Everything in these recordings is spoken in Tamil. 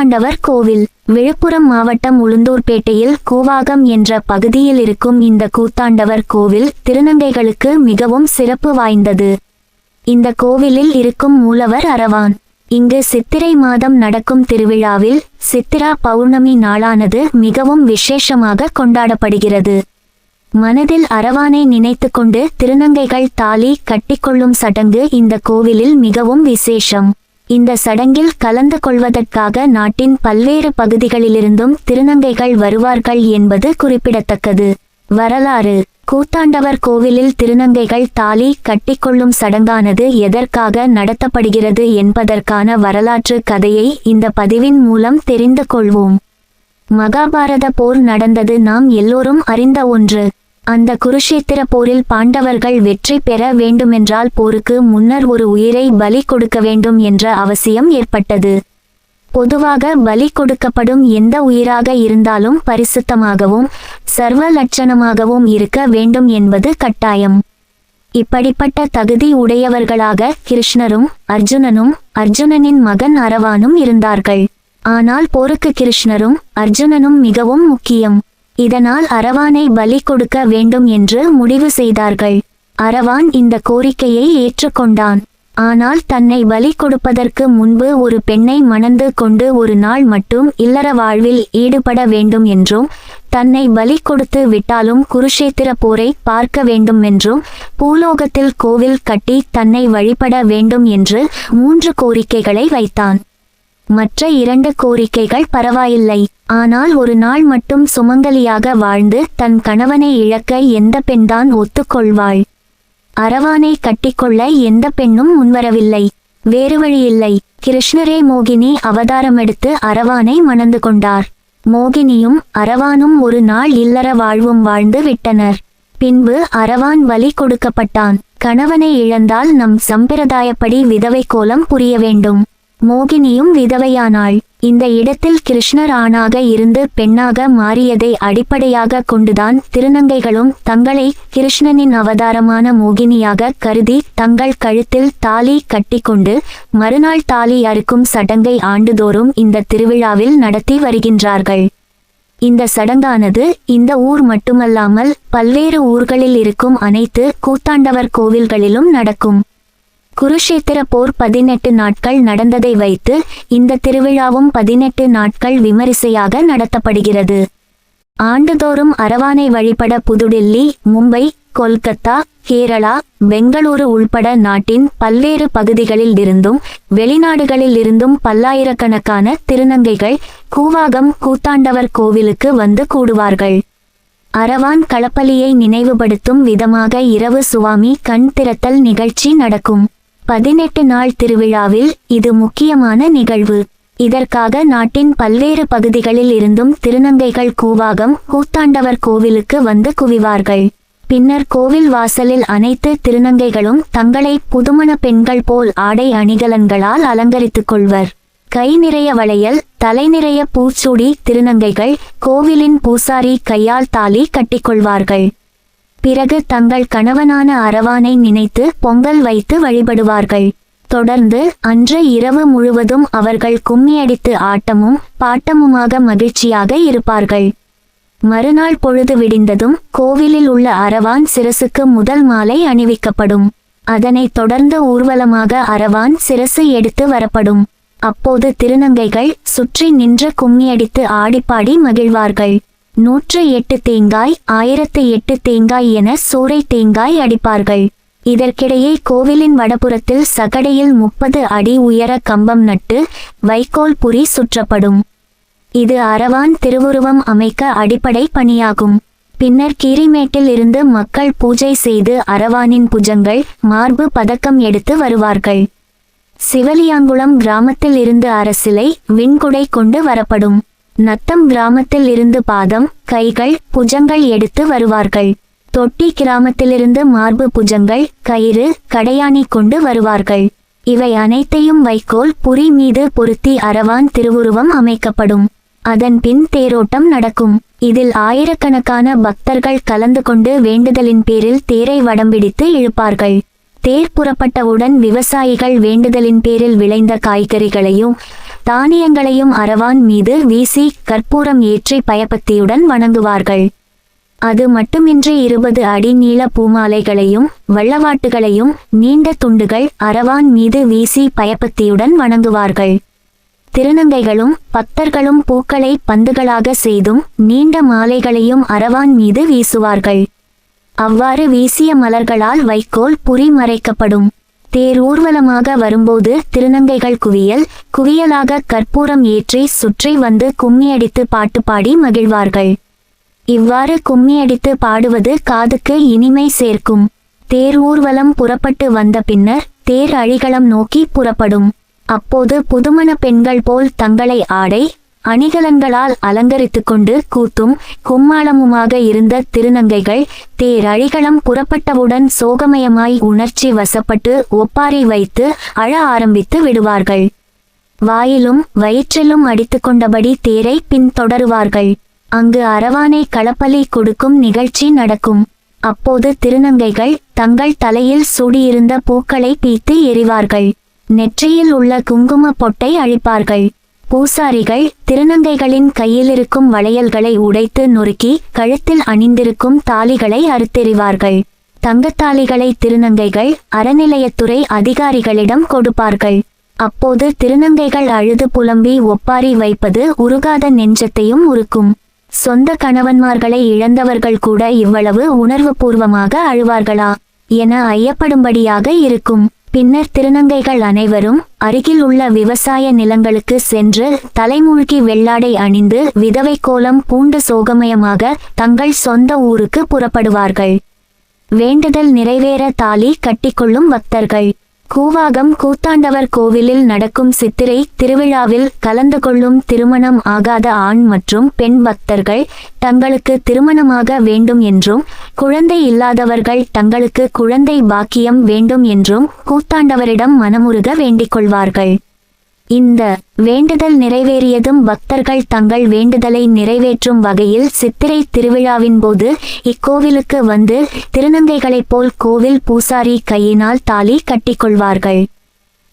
கூத்தாண்டவர் கோவில் விழுப்புரம் மாவட்டம் உளுந்தூர்பேட்டையில் கூவாகம் என்ற பகுதியில் இருக்கும் இந்த கூத்தாண்டவர் கோவில் திருநங்கைகளுக்கு மிகவும் சிறப்பு வாய்ந்தது. இந்த கோவிலில் இருக்கும் மூலவர் அரவான் இங்கு சித்திரை மாதம் நடக்கும் திருவிழாவில் சித்திரா பௌர்ணமி நாளானது மிகவும் விசேஷமாக கொண்டாடப்படுகிறது. மனதில் அரவானை நினைத்துக்கொண்டு திருநங்கைகள் தாலி கட்டிக்கொள்ளும் சடங்கு இந்த கோவிலில் மிகவும் விசேஷம். இந்த சடங்கில் கலந்து கொள்வதற்காக நாட்டின் பல்வேறு பகுதிகளிலிருந்தும் திருநங்கைகள் வருவார்கள் என்பது குறிப்பிடத்தக்கது. வரலாறு. கூத்தாண்டவர் கோவிலில் திருநங்கைகள் தாலி கட்டிக்கொள்ளும் சடங்கானது எதற்காக நடத்தப்படுகிறது என்பதற்கான வரலாற்று கதையை இந்த பதிவின் மூலம் தெரிந்து கொள்வோம். மகாபாரத போர் நடந்தது. நாம் எல்லோரும் அறிந்த ஒன்று. அந்த குருஷேத்திர போரில் பாண்டவர்கள் வெற்றி பெற வேண்டுமென்றால் போருக்கு முன்னர் ஒரு உயிரை பலி கொடுக்க வேண்டும் என்ற அவசியம் ஏற்பட்டது. பொதுவாக பலி கொடுக்கப்படும் எந்த உயிராக இருந்தாலும் பரிசுத்தமாகவும் சர்வ லட்சணமாகவும் இருக்க வேண்டும் என்பது கட்டாயம். இப்படிப்பட்ட தகுதி உடையவர்களாக கிருஷ்ணரும் அர்ஜுனனும் அர்ஜுனனின் மகன் அரவானும் இருந்தார்கள். ஆனால் போருக்கு கிருஷ்ணரும் அர்ஜுனனும் மிகவும் முக்கியம். இதனால் அரவானை பலி கொடுக்க வேண்டும் என்று முடிவு செய்தார்கள். அரவான் இந்த கோரிக்கையை ஏற்றுக்கொண்டான். ஆனால் தன்னை பலி கொடுப்பதற்கு முன்பு ஒரு பெண்ணை மணந்து கொண்டு ஒரு நாள் மட்டும் இல்லற வாழ்வில் ஈடுபட வேண்டும் என்றும் தன்னை பலி கொடுத்து விட்டாலும் குருஷேத்திர போரை பார்க்க வேண்டும் என்றும் பூலோகத்தில் கோவில் கட்டி தன்னை வழிபட வேண்டும் என்று மூன்று கோரிக்கைகளை வைத்தான். மற்ற இரண்டு கோரிக்கைகள் பரவாயில்லை. ஆனால் ஒரு நாள் மட்டும் சுமங்கலியாக வாழ்ந்து தன் கணவனை இழக்க எந்த பெண்தான் ஒத்துக்கொள்வாள்? அரவானை கட்டிக்கொள்ள எந்த பெண்ணும் முன்வரவில்லை. வேறு வழியில்லை. கிருஷ்ணரே மோகினி அவதாரமெடுத்து அரவானை மணந்து கொண்டார். மோகினியும் அரவானும் ஒரு நாள் இல்லற வாழ்வும் வாழ்ந்து விட்டனர். பின்பு அரவான் வலி கொடுக்கப்பட்டான். கணவனை இழந்தால் நம் சம்பிரதாயப்படி விதவை கோலம் புரிய வேண்டும். மோகினியும் விதவையானாள். இந்த இடத்தில் கிருஷ்ணர் ஆணாக இருந்து பெண்ணாக மாறியதை அடிப்படையாக கொண்டுதான் திருநங்கைகளும் தங்களை கிருஷ்ணனின் அவதாரமான மோகினியாக கருதி தங்கள் கழுத்தில் தாலி கட்டிக்கொண்டு மறுநாள் தாலி அறுக்கும் சடங்கை ஆண்டுதோறும் இந்த திருவிழாவில் நடத்தி வருகின்றார்கள். இந்த சடங்கானது இந்த ஊர் மட்டுமல்லாமல் பல்வேறு ஊர்களில் இருக்கும் அனைத்து கூத்தாண்டவர் கோவில்களிலும் நடக்கும். குருஷேத்திர போர் பதினெட்டு நாட்கள் நடந்ததை வைத்து இந்த திருவிழாவும் பதினெட்டு நாட்கள் விமரிசையாக நடத்தப்படுகிறது. ஆண்டுதோறும் அரவானை வழிபட புதுடில்லி மும்பை கொல்கத்தா கேரளா பெங்களூரு உள்பட நாட்டின் பல்வேறு பகுதிகளில் இருந்தும் வெளிநாடுகளில் இருந்தும் பல்லாயிரக்கணக்கான திருநங்கைகள் கூவாகம் கூத்தாண்டவர் கோவிலுக்கு வந்து கூடுவார்கள். அரவான் களப்பலியை நினைவுபடுத்தும் விதமாக இரவு சுவாமி கண் திறத்தல் நிகழ்ச்சி நடக்கும். பதினெட்டு நாள் திருவிழாவில் இது முக்கியமான நிகழ்வு. இதற்காக நாட்டின் பல்வேறு பகுதிகளில் இருந்தும் திருநங்கைகள் கூவாகம் கூத்தாண்டவர் கோவிலுக்கு வந்து குவிவார்கள். பின்னர் கோவில் வாசலில் அனைத்து திருநங்கைகளும் தங்களை புதுமண பெண்கள் போல் ஆடை அணிகலன்களால் அலங்கரித்துக் கொள்வர். கை நிறைய வளையல் தலை நிறைய பூச்சூடி திருநங்கைகள் கோவிலின் பூசாரி கையால் தாலி கட்டிக்கொள்வார்கள் பிறகு தங்கள் கணவனான அரவானை நினைத்து பொங்கல் வைத்து வழிபடுவார்கள். தொடர்ந்து அன்று இரவு முழுவதும் அவர்கள் கும்மியடித்து ஆட்டமும் பாட்டமுமாக மகிழ்ச்சியாக இருப்பார்கள். மறுநாள் பொழுது விடிந்ததும் கோவிலில் உள்ள அரவான் சிரசுக்கு முதல் மாலை அணிவிக்கப்படும். அதனைத் தொடர்ந்து ஊர்வலமாக அரவான் சிரசு எடுத்து வரப்படும். அப்போது திருநங்கைகள் சுற்றி நின்று கும்மியடித்து ஆடிப்பாடி மகிழ்வார்கள். நூற்று எட்டு தேங்காய் ஆயிரத்து எட்டு தேங்காய் என சூறை தேங்காய் அடிப்பார்கள். இதற்கிடையே கோவிலின் வடபுறத்தில் சகடையில் முப்பது அடி உயர கம்பம் நட்டு வைக்கோல் புரி சுற்றப்படும். இது அரவான் திருவுருவம் அமைக்க அடிப்படை பணியாகும். பின்னர் கீரிமேட்டில் இருந்து மக்கள் பூஜை செய்து அரவானின் புஜங்கள் மார்பு பதக்கம் எடுத்து வருவார்கள். சிவலியாங்குளம் கிராமத்தில் இருந்து அரசிலை விண்குடை கொண்டு வரப்படும். நத்தம் கிராமத்தில் இருந்து பாதம் கைகள் புஜங்கள் எடுத்து வருவார்கள். தொட்டி கிராமத்திலிருந்து மார்பு புஜங்கள் கயிறு கடையாணி கொண்டு வருவார்கள். இவை அனைத்தையும் வைக்கோல் புரி மீது பொருத்தி அரவான் திருவுருவம் அமைக்கப்படும். அதன் பின் தேரோட்டம் நடக்கும். இதில் ஆயிரக்கணக்கான பக்தர்கள் கலந்து கொண்டு வேண்டுதலின் பேரில் தேரை வடம்பிடித்து இழுப்பார்கள். தேர் புறப்பட்டவுடன் விவசாயிகள் வேண்டுதலின் பேரில் விளைந்த காய்கறிகளையும் தானியங்களையும் அரவான் மீது வீசி கற்பூரம் ஏற்றி பயபக்தியுடன் வணங்குவார்கள். அது மட்டுமின்றி இருபது அடி நீள பூமாலைகளையும் வள்ளவாட்டுகளையும் நீண்ட துண்டுகள் அரவான் மீது வீசி பயபக்தியுடன் வணங்குவார்கள். திருநங்கைகளும் பக்தர்களும் பூக்களை பந்துகளாக செய்தும் நீண்ட மாலைகளையும் அரவான் மீது வீசுவார்கள். அவ்வாறு வீசிய மலர்களால் வைக்கோல் புரி மறைக்கப்படும். தேர் ஊர்வலமாக வரும்போது திருநங்கைகள் குவியல் குவியலாக கற்பூரம் ஏற்றி சுற்றி வந்து கும்மியடித்து பாட்டு பாடி மகிழ்வார்கள். இவ்வாறு கும்மியடித்து பாடுவது காதுக்கு இனிமை சேர்க்கும். தேர் ஊர்வலம் புறப்பட்டு வந்த பின்னர் தேர் அழிகளம் நோக்கி புறப்படும். அப்போது புதுமண பெண்கள் போல் தங்களை ஆடை அணிகலன்களால் அலங்கரித்து கொண்டு கூத்தும் கும்மாளமுமாக இருந்த திருநங்கைகள் தேரழிகளம் புறப்பட்டவுடன் சோகமயமாய் உணர்ச்சி வசப்பட்டு ஒப்பாரி வைத்து அழ ஆரம்பித்து விடுவார்கள். வாயிலும் வயிற்றிலும் அடித்துக்கொண்டபடி தேரை பின்தொடருவார்கள். அங்கு அரவானை களப்பலி கொடுக்கும் நிகழ்ச்சி நடக்கும். அப்போது திருநங்கைகள் தங்கள் தலையில் சூடியிருந்த பூக்களை பீத்து எறிவார்கள். நெற்றியில் உள்ள குங்கும பொட்டை அழிப்பார்கள். பூசாரிகள் திருநங்கைகளின் கையிலிருக்கும் வளையல்களை உடைத்து நொறுக்கி கழுத்தில் அணிந்திருக்கும் தாலிகளை அறுத்தெறிவார்கள். தங்கத்தாலிகளை திருநங்கைகள் அறநிலையத்துறை அதிகாரிகளிடம் கொடுப்பார்கள். அப்போது திருநங்கைகள் அழுது புலம்பி ஒப்பாரி வைப்பது உருகாத நெஞ்சத்தையும் உருக்கும். சொந்த கணவன்மார்களை இழந்தவர்கள் கூட இவ்வளவு உணர்வுபூர்வமாக அழுவார்களா? என ஐயப்படும்படியாக இருக்கும். பின்னர் திருநங்கைகள் அனைவரும் அருகில் உள்ள விவசாய நிலங்களுக்கு சென்று தலைமூழ்கி வெள்ளாடை அணிந்து விதவை கோலம் பூண்டு சோகமயமாக தங்கள் சொந்த ஊருக்கு புறப்படுவார்கள். வேண்டுதல் நிறைவேற தாலி கட்டிக்கொள்ளும் பக்தர்கள். கூவாகம் கூத்தாண்டவர் கோவிலில் நடக்கும் சித்திரை திருவிழாவில் கலந்து கொள்ளும் திருமணம் ஆகாத ஆண் மற்றும் பெண் பக்தர்கள் தங்களுக்கு திருமணமாக வேண்டும் என்றும் குழந்தை இல்லாதவர்கள் தங்களுக்கு குழந்தை பாக்கியம் வேண்டும் என்றும் கூத்தாண்டவரிடம் மனமுருக வேண்டிக் கொள்வார்கள். இந்த வேண்டுதல் நிறைவேறியதும் பக்தர்கள் தங்கள் வேண்டுதலை நிறைவேற்றும் வகையில் சித்திரை திருவிழாவின் போது இக்கோவிலுக்கு வந்து திருநங்கைகளைப் போல் கோவில் பூசாரி கையினால் தாலி கட்டிக்கொள்வார்கள்.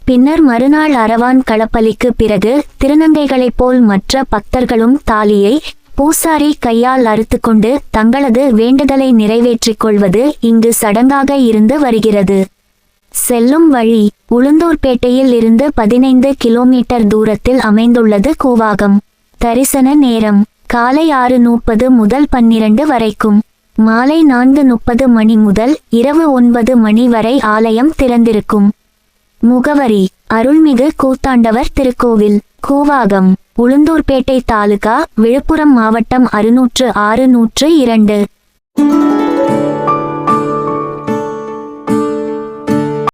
பின்னர் மறுநாள் அரவான் களப்பலிக்கு பிறகு திருநங்கைகளைப் போல் மற்ற பக்தர்களும் தாலியை பூசாரி கையால் அறுத்துக்கொண்டு தங்களது வேண்டுதலை நிறைவேற்றிக் கொள்வது இங்கு சடங்காக இருந்து வருகிறது. செல்லும் வழி உளுந்தூர்பேட்டையில் இருந்து பதினைந்து கிலோமீட்டர் தூரத்தில் அமைந்துள்ளது கூவாகம். தரிசன நேரம் காலை ஆறு முப்பது முதல் பன்னிரண்டு வரைக்கும். மாலை நான்கு முப்பது மணி முதல் இரவு ஒன்பது மணி வரை ஆலயம் திறந்திருக்கும். முகவரி அருள்மிகு கூத்தாண்டவர் திருக்கோவில் கூவாகம் உளுந்தூர்பேட்டை தாலுகா விழுப்புரம் மாவட்டம் அறுநூற்று ஆறு நூற்று இரண்டு.